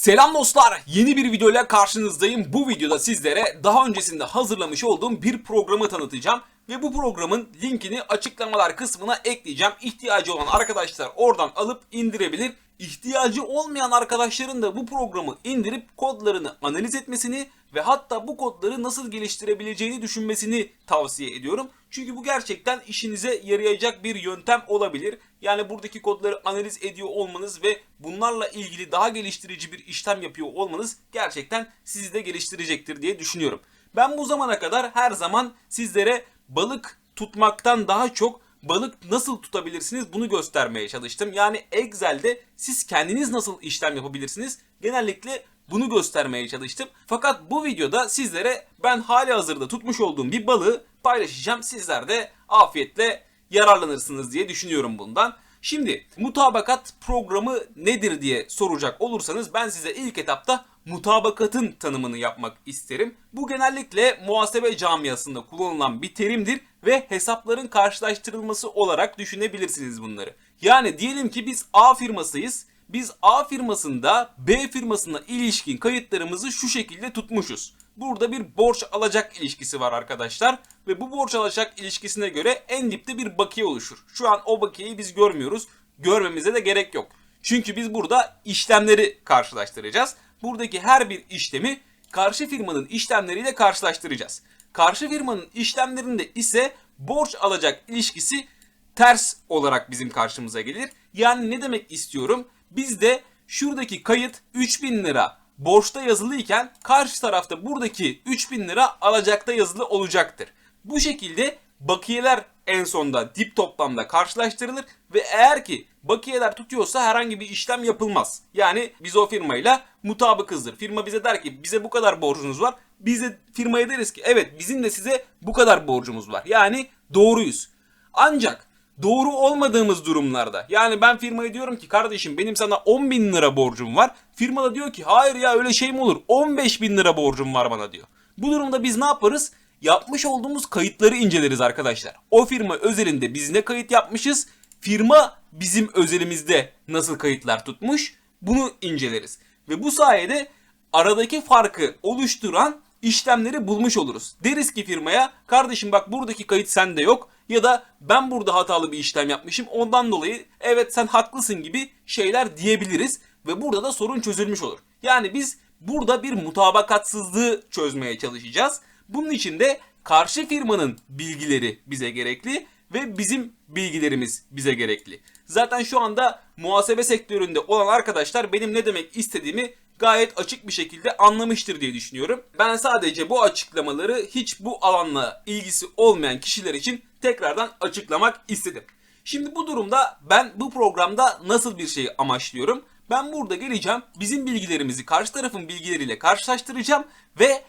Selam dostlar. Yeni bir videoyla karşınızdayım. Bu videoda sizlere daha öncesinde hazırlamış olduğum bir programı tanıtacağım. Ve bu programın linkini açıklamalar kısmına ekleyeceğim. İhtiyacı olan arkadaşlar oradan alıp indirebilir. İhtiyacı olmayan arkadaşların da bu programı indirip kodlarını analiz etmesini ve hatta bu kodları nasıl geliştirebileceğini düşünmesini tavsiye ediyorum. Çünkü bu gerçekten işinize yarayacak bir yöntem olabilir. Yani buradaki kodları analiz ediyor olmanız ve bunlarla ilgili daha geliştirici bir işlem yapıyor olmanız gerçekten sizi de geliştirecektir diye düşünüyorum. Ben bu zamana kadar her zaman sizlere balık tutmaktan daha çok balık nasıl tutabilirsiniz bunu göstermeye çalıştım. Yani Excel'de siz kendiniz nasıl işlem yapabilirsiniz genellikle bunu göstermeye çalıştım. Fakat bu videoda sizlere ben hali hazırda tutmuş olduğum bir balığı paylaşacağım. Sizler de afiyetle yararlanırsınız diye düşünüyorum bundan. Şimdi mutabakat programı nedir diye soracak olursanız ben size ilk etapta mutabakatın tanımını yapmak isterim. Bu genellikle muhasebe camiasında kullanılan bir terimdir ve hesapların karşılaştırılması olarak düşünebilirsiniz bunları. Yani diyelim ki biz A firmasıyız. Biz A firmasında B firmasına ilişkin kayıtlarımızı şu şekilde tutmuşuz. Burada bir borç alacak ilişkisi var arkadaşlar ve bu borç alacak ilişkisine göre en dipte bir bakiye oluşur. Şu an o bakiyeyi biz görmüyoruz. Görmemize de gerek yok. Çünkü biz burada işlemleri karşılaştıracağız. Buradaki her bir işlemi karşı firmanın işlemleriyle karşılaştıracağız. Karşı firmanın işlemlerinde ise borç alacak ilişkisi ters olarak bizim karşımıza gelir. Yani ne demek istiyorum? Bizde şuradaki kayıt 3000 lira borçta yazılıyken karşı tarafta buradaki 3000 lira alacakta yazılı olacaktır. Bu şekilde bakiyeler en sonda dip toplamda karşılaştırılır ve eğer ki bakiyeler tutuyorsa herhangi bir işlem yapılmaz. Yani biz o firmayla mutabıkızdır. Firma bize der ki bize bu kadar borcunuz var. Biz de firmaya deriz ki evet bizim de size bu kadar borcumuz var. Yani doğruyuz. Ancak doğru olmadığımız durumlarda yani ben firmaya diyorum ki kardeşim benim sana 10 bin lira borcum var. Firma da diyor ki hayır ya öyle şey mi olur 15 bin lira borcum var bana diyor. Bu durumda biz ne yaparız? Yapmış olduğumuz kayıtları inceleriz arkadaşlar. O firma özelinde biz ne kayıt yapmışız? Firma bizim özelimizde nasıl kayıtlar tutmuş? Bunu inceleriz. Ve bu sayede aradaki farkı oluşturan işlemleri bulmuş oluruz. Deriz ki firmaya kardeşim bak buradaki kayıt sende yok ya da ben burada hatalı bir işlem yapmışım ondan dolayı evet sen haklısın gibi şeyler diyebiliriz ve burada da sorun çözülmüş olur. Yani biz burada bir mutabakatsızlığı çözmeye çalışacağız. Bunun için de karşı firmanın bilgileri bize gerekli ve bizim bilgilerimiz bize gerekli. Zaten şu anda muhasebe sektöründe olan arkadaşlar benim ne demek istediğimi gayet açık bir şekilde anlamıştır diye düşünüyorum. Ben sadece bu açıklamaları hiç bu alanla ilgisi olmayan kişiler için tekrardan açıklamak istedim. Şimdi bu durumda ben bu programda nasıl bir şey amaçlıyorum? Ben burada geleceğim, bizim bilgilerimizi karşı tarafın bilgileriyle karşılaştıracağım ve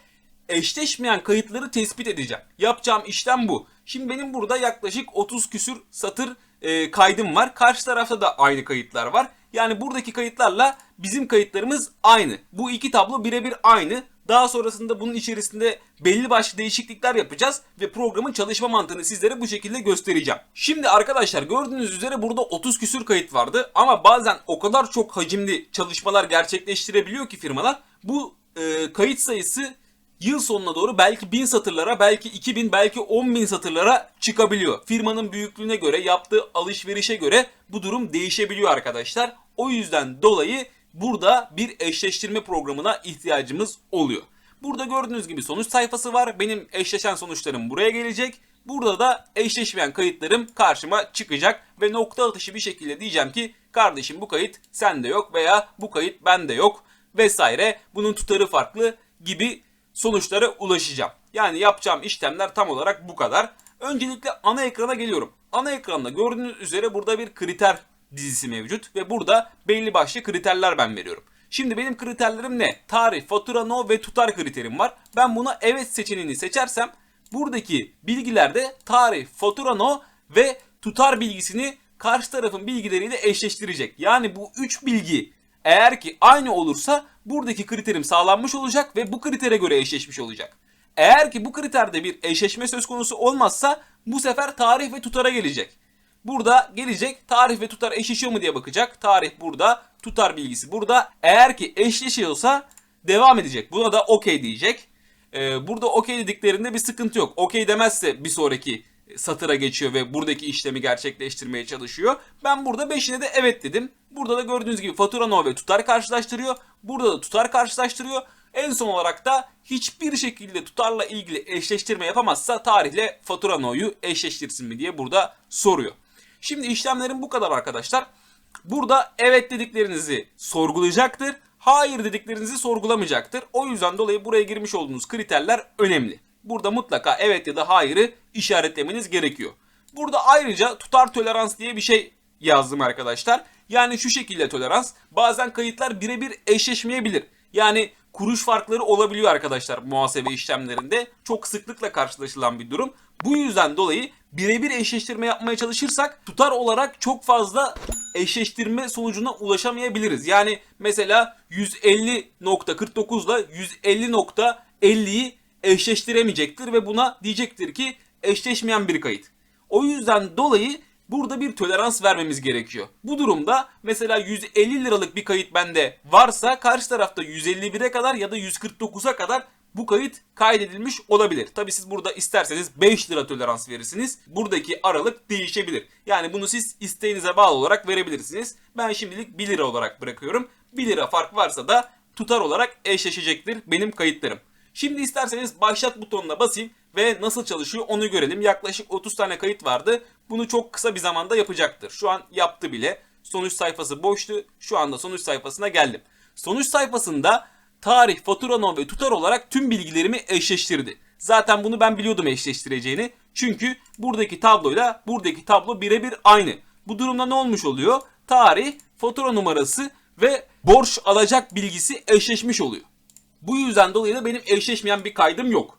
eşleşmeyen kayıtları tespit edeceğim. Yapacağım işlem bu. Şimdi benim burada yaklaşık 30 küsür satır e, kaydım var. Karşı tarafta da aynı kayıtlar var. Yani buradaki kayıtlarla bizim kayıtlarımız aynı. Bu iki tablo birebir aynı. Daha sonrasında bunun içerisinde belli başlı değişiklikler yapacağız ve programın çalışma mantığını sizlere bu şekilde göstereceğim. Şimdi arkadaşlar gördüğünüz üzere burada 30 küsür kayıt vardı ama bazen o kadar çok hacimli çalışmalar gerçekleştirebiliyor ki firmalar bu e, kayıt sayısı yıl sonuna doğru belki 1000 satırlara, belki 2000, belki 10.000 satırlara çıkabiliyor. Firmanın büyüklüğüne göre, yaptığı alışverişe göre bu durum değişebiliyor arkadaşlar. O yüzden dolayı burada bir eşleştirme programına ihtiyacımız oluyor. Burada gördüğünüz gibi sonuç sayfası var. Benim eşleşen sonuçlarım buraya gelecek. Burada da eşleşmeyen kayıtlarım karşıma çıkacak ve nokta atışı bir şekilde diyeceğim ki kardeşim bu kayıt sende yok veya bu kayıt bende yok vesaire. Bunun tutarı farklı gibi sonuçlara ulaşacağım. Yani yapacağım işlemler tam olarak bu kadar. Öncelikle ana ekrana geliyorum. Ana ekranda gördüğünüz üzere burada bir kriter dizisi mevcut ve burada belli başlı kriterler ben veriyorum. Şimdi benim kriterlerim ne? Tarih, fatura, no ve tutar kriterim var. Ben buna evet seçeneğini seçersem buradaki bilgilerde tarih, fatura, no ve tutar bilgisini karşı tarafın bilgileriyle eşleştirecek. Yani bu üç bilgi eğer ki aynı olursa buradaki kriterim sağlanmış olacak ve bu kritere göre eşleşmiş olacak. Eğer ki bu kriterde bir eşleşme söz konusu olmazsa bu sefer tarih ve tutara gelecek. Burada gelecek tarih ve tutar eşleşiyor mu diye bakacak. Tarih burada, tutar bilgisi burada. Eğer ki eşleşiyorsa devam edecek. Buna da okey diyecek. Ee, burada okey dediklerinde bir sıkıntı yok. Okey demezse bir sonraki satıra geçiyor ve buradaki işlemi gerçekleştirmeye çalışıyor. Ben burada 5'ine de evet dedim. Burada da gördüğünüz gibi fatura no ve tutar karşılaştırıyor. Burada da tutar karşılaştırıyor. En son olarak da hiçbir şekilde tutarla ilgili eşleştirme yapamazsa tarihle fatura no'yu eşleştirsin mi diye burada soruyor. Şimdi işlemlerin bu kadar arkadaşlar. Burada evet dediklerinizi sorgulayacaktır. Hayır dediklerinizi sorgulamayacaktır. O yüzden dolayı buraya girmiş olduğunuz kriterler önemli. Burada mutlaka evet ya da hayırı işaretlemeniz gerekiyor. Burada ayrıca tutar tolerans diye bir şey yazdım arkadaşlar. Yani şu şekilde tolerans bazen kayıtlar birebir eşleşmeyebilir. Yani kuruş farkları olabiliyor arkadaşlar muhasebe işlemlerinde. Çok sıklıkla karşılaşılan bir durum. Bu yüzden dolayı birebir eşleştirme yapmaya çalışırsak tutar olarak çok fazla eşleştirme sonucuna ulaşamayabiliriz. Yani mesela 150.49 ile 150.50'yi eşleştiremeyecektir ve buna diyecektir ki eşleşmeyen bir kayıt. O yüzden dolayı burada bir tolerans vermemiz gerekiyor. Bu durumda mesela 150 liralık bir kayıt bende varsa karşı tarafta 151'e kadar ya da 149'a kadar bu kayıt kaydedilmiş olabilir. Tabi siz burada isterseniz 5 lira tolerans verirsiniz. Buradaki aralık değişebilir. Yani bunu siz isteğinize bağlı olarak verebilirsiniz. Ben şimdilik 1 lira olarak bırakıyorum. 1 lira fark varsa da tutar olarak eşleşecektir benim kayıtlarım. Şimdi isterseniz başlat butonuna basayım ve nasıl çalışıyor onu görelim. Yaklaşık 30 tane kayıt vardı. Bunu çok kısa bir zamanda yapacaktır. Şu an yaptı bile. Sonuç sayfası boştu. Şu anda sonuç sayfasına geldim. Sonuç sayfasında tarih, fatura no ve tutar olarak tüm bilgilerimi eşleştirdi. Zaten bunu ben biliyordum eşleştireceğini. Çünkü buradaki tabloyla buradaki tablo birebir aynı. Bu durumda ne olmuş oluyor? Tarih, fatura numarası ve borç alacak bilgisi eşleşmiş oluyor. Bu yüzden dolayı da benim eşleşmeyen bir kaydım yok.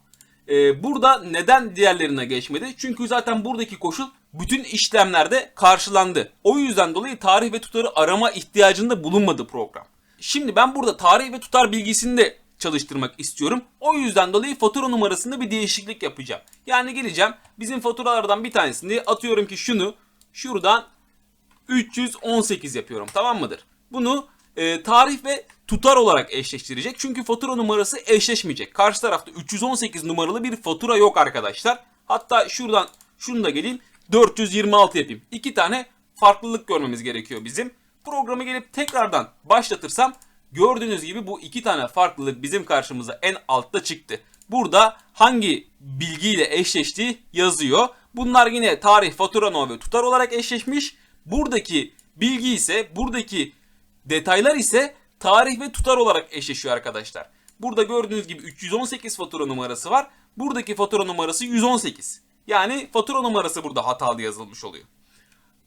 Ee, burada neden diğerlerine geçmedi? Çünkü zaten buradaki koşul bütün işlemlerde karşılandı. O yüzden dolayı tarih ve tutarı arama ihtiyacında bulunmadı program. Şimdi ben burada tarih ve tutar bilgisini de çalıştırmak istiyorum. O yüzden dolayı fatura numarasında bir değişiklik yapacağım. Yani geleceğim bizim faturalardan bir tanesini atıyorum ki şunu şuradan 318 yapıyorum tamam mıdır? Bunu e, tarih ve tutar olarak eşleştirecek. Çünkü fatura numarası eşleşmeyecek. Karşı tarafta 318 numaralı bir fatura yok arkadaşlar. Hatta şuradan şunu da geleyim 426 yapayım. İki tane farklılık görmemiz gerekiyor bizim. Programı gelip tekrardan başlatırsam gördüğünüz gibi bu iki tane farklılık bizim karşımıza en altta çıktı. Burada hangi bilgiyle eşleştiği yazıyor. Bunlar yine tarih, fatura, no ve tutar olarak eşleşmiş. Buradaki bilgi ise buradaki detaylar ise tarih ve tutar olarak eşleşiyor arkadaşlar. Burada gördüğünüz gibi 318 fatura numarası var. Buradaki fatura numarası 118. Yani fatura numarası burada hatalı yazılmış oluyor.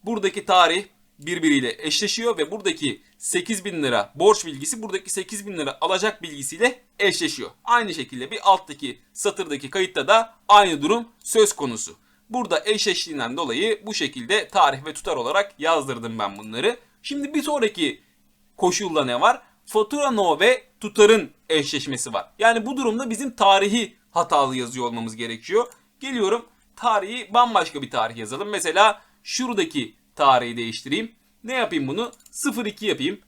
Buradaki tarih birbiriyle eşleşiyor ve buradaki 8000 lira borç bilgisi buradaki 8000 lira alacak bilgisiyle eşleşiyor. Aynı şekilde bir alttaki satırdaki kayıtta da aynı durum söz konusu. Burada eşleştiğinden dolayı bu şekilde tarih ve tutar olarak yazdırdım ben bunları. Şimdi bir sonraki koşulda ne var? Fatura no ve tutarın eşleşmesi var. Yani bu durumda bizim tarihi hatalı yazıyor olmamız gerekiyor. Geliyorum tarihi bambaşka bir tarih yazalım. Mesela şuradaki tarihi değiştireyim. Ne yapayım bunu? 02 yapayım.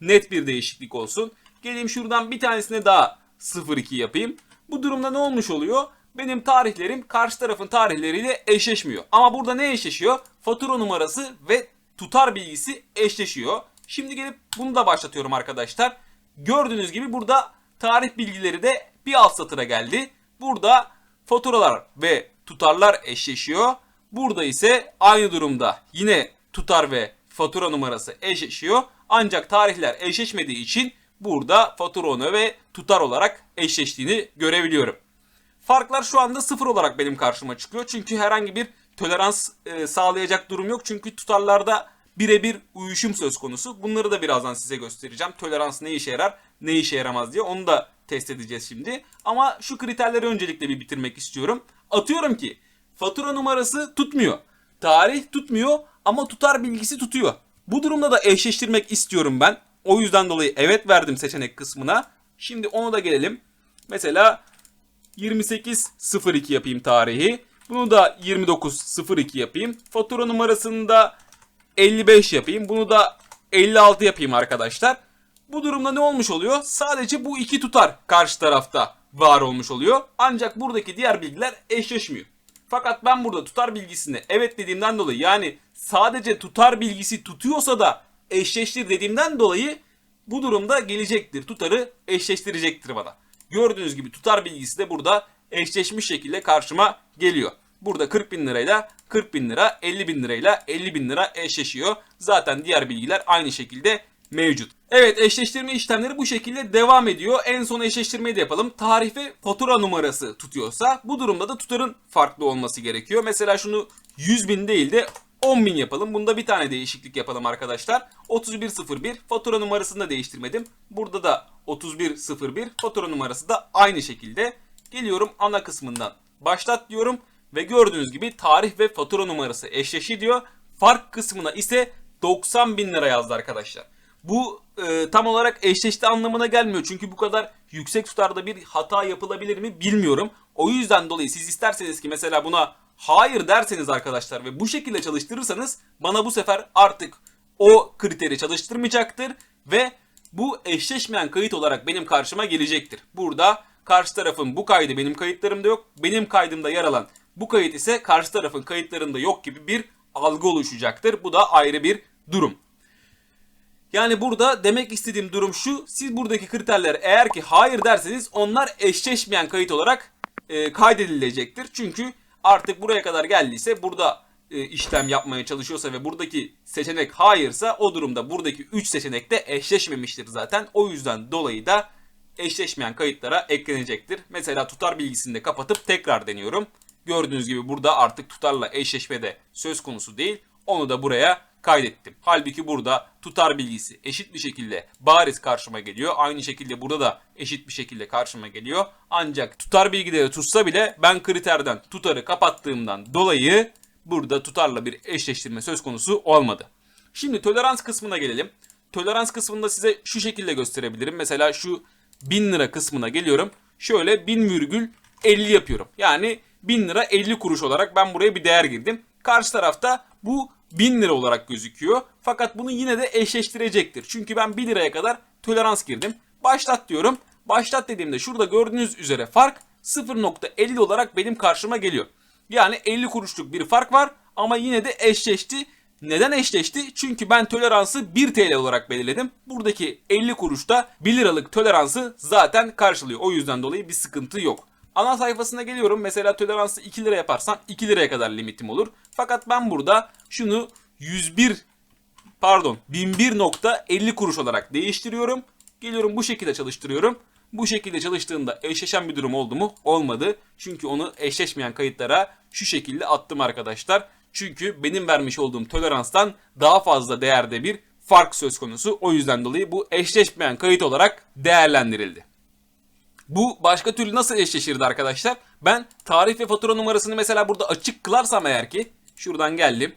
Net bir değişiklik olsun. Geleyim şuradan bir tanesine daha 02 yapayım. Bu durumda ne olmuş oluyor? Benim tarihlerim karşı tarafın tarihleriyle eşleşmiyor. Ama burada ne eşleşiyor? Fatura numarası ve tutar bilgisi eşleşiyor. Şimdi gelip bunu da başlatıyorum arkadaşlar. Gördüğünüz gibi burada tarih bilgileri de bir alt satıra geldi. Burada faturalar ve tutarlar eşleşiyor. Burada ise aynı durumda yine tutar ve fatura numarası eşleşiyor. Ancak tarihler eşleşmediği için burada fatura onu ve tutar olarak eşleştiğini görebiliyorum. Farklar şu anda sıfır olarak benim karşıma çıkıyor. Çünkü herhangi bir tolerans e, sağlayacak durum yok. Çünkü tutarlarda birebir uyuşum söz konusu. Bunları da birazdan size göstereceğim. Tolerans ne işe yarar, ne işe yaramaz diye. Onu da test edeceğiz şimdi. Ama şu kriterleri öncelikle bir bitirmek istiyorum. Atıyorum ki fatura numarası tutmuyor. Tarih tutmuyor ama tutar bilgisi tutuyor. Bu durumda da eşleştirmek istiyorum ben. O yüzden dolayı evet verdim seçenek kısmına. Şimdi onu da gelelim. Mesela 28.02 yapayım tarihi. Bunu da 2902 yapayım. Fatura numarasını da 55 yapayım. Bunu da 56 yapayım arkadaşlar. Bu durumda ne olmuş oluyor? Sadece bu iki tutar karşı tarafta var olmuş oluyor. Ancak buradaki diğer bilgiler eşleşmiyor. Fakat ben burada tutar bilgisine evet dediğimden dolayı yani sadece tutar bilgisi tutuyorsa da eşleştir dediğimden dolayı bu durumda gelecektir. Tutarı eşleştirecektir bana. Gördüğünüz gibi tutar bilgisi de burada eşleşmiş şekilde karşıma geliyor. Burada 40 bin lirayla 40 bin lira, 50 bin lirayla 50 bin lira eşleşiyor. Zaten diğer bilgiler aynı şekilde mevcut. Evet eşleştirme işlemleri bu şekilde devam ediyor. En son eşleştirmeyi de yapalım. Tarih ve fatura numarası tutuyorsa bu durumda da tutarın farklı olması gerekiyor. Mesela şunu 100 bin değil de 10 bin yapalım. Bunda bir tane değişiklik yapalım arkadaşlar. 3101 fatura numarasını da değiştirmedim. Burada da 3101 fatura numarası da aynı şekilde. Geliyorum ana kısmından başlat diyorum. Ve gördüğünüz gibi tarih ve fatura numarası eşleşi diyor. Fark kısmına ise 90 bin lira yazdı arkadaşlar. Bu e, tam olarak eşleşti anlamına gelmiyor. Çünkü bu kadar yüksek tutarda bir hata yapılabilir mi bilmiyorum. O yüzden dolayı siz isterseniz ki mesela buna hayır derseniz arkadaşlar ve bu şekilde çalıştırırsanız bana bu sefer artık o kriteri çalıştırmayacaktır ve bu eşleşmeyen kayıt olarak benim karşıma gelecektir. Burada karşı tarafın bu kaydı benim kayıtlarımda yok. Benim kaydımda yer alan bu kayıt ise karşı tarafın kayıtlarında yok gibi bir algı oluşacaktır. Bu da ayrı bir durum. Yani burada demek istediğim durum şu. Siz buradaki kriterler eğer ki hayır derseniz onlar eşleşmeyen kayıt olarak e, kaydedilecektir. Çünkü artık buraya kadar geldiyse burada e, işlem yapmaya çalışıyorsa ve buradaki seçenek hayırsa o durumda buradaki 3 seçenek de eşleşmemiştir zaten. O yüzden dolayı da eşleşmeyen kayıtlara eklenecektir. Mesela tutar bilgisini de kapatıp tekrar deniyorum. Gördüğünüz gibi burada artık tutarla eşleşme de söz konusu değil. Onu da buraya kaydettim. Halbuki burada tutar bilgisi eşit bir şekilde bariz karşıma geliyor. Aynı şekilde burada da eşit bir şekilde karşıma geliyor. Ancak tutar bilgileri tutsa bile ben kriterden tutarı kapattığımdan dolayı burada tutarla bir eşleştirme söz konusu olmadı. Şimdi tolerans kısmına gelelim. Tolerans kısmında size şu şekilde gösterebilirim. Mesela şu 1000 lira kısmına geliyorum. Şöyle 1000 virgül 50 yapıyorum. Yani 1000 lira 50 kuruş olarak ben buraya bir değer girdim. Karşı tarafta bu 1000 lira olarak gözüküyor. Fakat bunu yine de eşleştirecektir. Çünkü ben 1 liraya kadar tolerans girdim. Başlat diyorum. Başlat dediğimde şurada gördüğünüz üzere fark 0.50 olarak benim karşıma geliyor. Yani 50 kuruşluk bir fark var ama yine de eşleşti. Neden eşleşti? Çünkü ben toleransı 1 TL olarak belirledim. Buradaki 50 kuruşta 1 liralık toleransı zaten karşılıyor. O yüzden dolayı bir sıkıntı yok. Ana sayfasına geliyorum. Mesela toleransı 2 lira yaparsam 2 liraya kadar limitim olur. Fakat ben burada şunu 101 pardon 1001.50 kuruş olarak değiştiriyorum. Geliyorum bu şekilde çalıştırıyorum. Bu şekilde çalıştığında eşleşen bir durum oldu mu? Olmadı. Çünkü onu eşleşmeyen kayıtlara şu şekilde attım arkadaşlar. Çünkü benim vermiş olduğum toleranstan daha fazla değerde bir fark söz konusu. O yüzden dolayı bu eşleşmeyen kayıt olarak değerlendirildi. Bu başka türlü nasıl eşleşirdi arkadaşlar? Ben tarih ve fatura numarasını mesela burada açık kılarsam eğer ki şuradan geldim.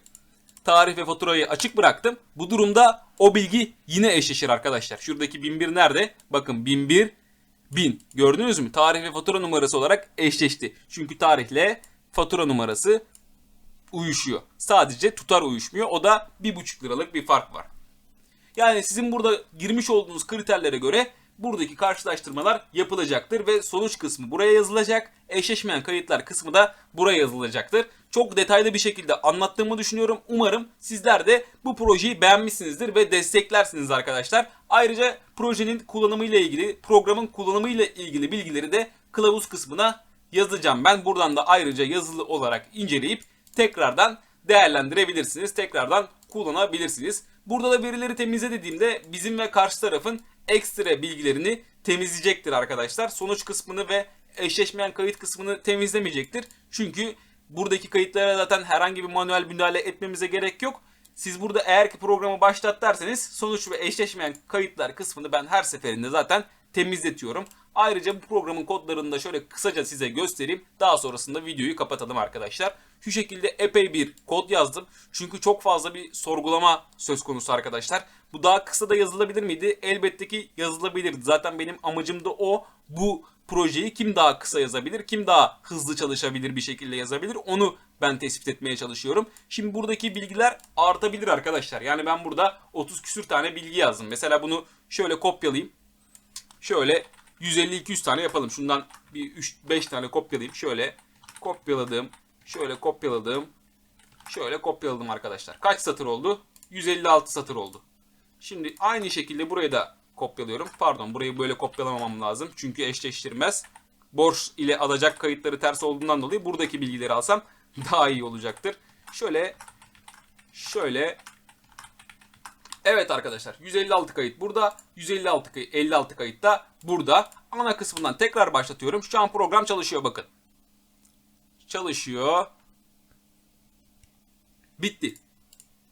Tarih ve faturayı açık bıraktım. Bu durumda o bilgi yine eşleşir arkadaşlar. Şuradaki 1001 nerede? Bakın 1001 1000. Gördünüz mü? Tarih ve fatura numarası olarak eşleşti. Çünkü tarihle fatura numarası uyuşuyor. Sadece tutar uyuşmuyor. O da 1,5 liralık bir fark var. Yani sizin burada girmiş olduğunuz kriterlere göre buradaki karşılaştırmalar yapılacaktır ve sonuç kısmı buraya yazılacak. Eşleşmeyen kayıtlar kısmı da buraya yazılacaktır. Çok detaylı bir şekilde anlattığımı düşünüyorum. Umarım sizler de bu projeyi beğenmişsinizdir ve desteklersiniz arkadaşlar. Ayrıca projenin kullanımıyla ilgili, programın kullanımıyla ilgili bilgileri de kılavuz kısmına yazacağım. Ben buradan da ayrıca yazılı olarak inceleyip tekrardan değerlendirebilirsiniz. Tekrardan kullanabilirsiniz. Burada da verileri temizle dediğimde bizim ve karşı tarafın ekstra bilgilerini temizleyecektir arkadaşlar. Sonuç kısmını ve eşleşmeyen kayıt kısmını temizlemeyecektir. Çünkü buradaki kayıtlara zaten herhangi bir manuel müdahale etmemize gerek yok. Siz burada eğer ki programı başlat derseniz sonuç ve eşleşmeyen kayıtlar kısmını ben her seferinde zaten temizletiyorum. Ayrıca bu programın kodlarını da şöyle kısaca size göstereyim. Daha sonrasında videoyu kapatalım arkadaşlar. Şu şekilde epey bir kod yazdım. Çünkü çok fazla bir sorgulama söz konusu arkadaşlar. Bu daha kısa da yazılabilir miydi? Elbette ki yazılabilirdi. Zaten benim amacım da o. Bu projeyi kim daha kısa yazabilir, kim daha hızlı çalışabilir bir şekilde yazabilir onu ben tespit etmeye çalışıyorum. Şimdi buradaki bilgiler artabilir arkadaşlar. Yani ben burada 30 küsür tane bilgi yazdım. Mesela bunu şöyle kopyalayayım. Şöyle 150-200 tane yapalım. Şundan bir 3-5 tane kopyalayayım. Şöyle kopyaladım. Şöyle kopyaladım. Şöyle kopyaladım arkadaşlar. Kaç satır oldu? 156 satır oldu. Şimdi aynı şekilde burayı da kopyalıyorum. Pardon burayı böyle kopyalamamam lazım. Çünkü eşleştirmez. Borç ile alacak kayıtları ters olduğundan dolayı buradaki bilgileri alsam daha iyi olacaktır. Şöyle şöyle Evet arkadaşlar 156 kayıt burada 156 kayıt 56 kayıt da burada. Ana kısmından tekrar başlatıyorum. Şu an program çalışıyor bakın. Çalışıyor. Bitti.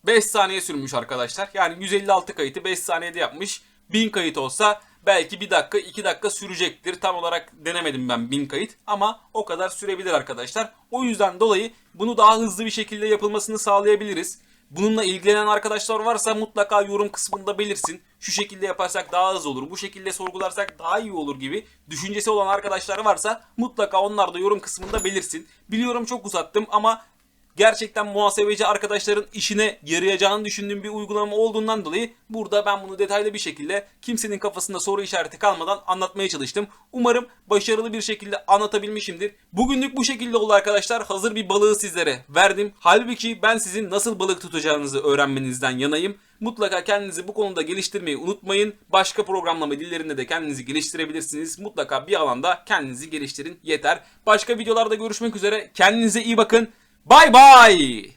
5 saniye sürmüş arkadaşlar. Yani 156 kayıtı 5 saniyede yapmış. 1000 kayıt olsa belki 1 dakika 2 dakika sürecektir. Tam olarak denemedim ben 1000 kayıt ama o kadar sürebilir arkadaşlar. O yüzden dolayı bunu daha hızlı bir şekilde yapılmasını sağlayabiliriz. Bununla ilgilenen arkadaşlar varsa mutlaka yorum kısmında belirsin. Şu şekilde yaparsak daha hızlı olur, bu şekilde sorgularsak daha iyi olur gibi düşüncesi olan arkadaşlar varsa mutlaka onlar da yorum kısmında belirsin. Biliyorum çok uzattım ama gerçekten muhasebeci arkadaşların işine yarayacağını düşündüğüm bir uygulama olduğundan dolayı burada ben bunu detaylı bir şekilde kimsenin kafasında soru işareti kalmadan anlatmaya çalıştım. Umarım başarılı bir şekilde anlatabilmişimdir. Bugünlük bu şekilde oldu arkadaşlar. Hazır bir balığı sizlere verdim. Halbuki ben sizin nasıl balık tutacağınızı öğrenmenizden yanayım. Mutlaka kendinizi bu konuda geliştirmeyi unutmayın. Başka programlama dillerinde de kendinizi geliştirebilirsiniz. Mutlaka bir alanda kendinizi geliştirin yeter. Başka videolarda görüşmek üzere. Kendinize iyi bakın. Bye-bye!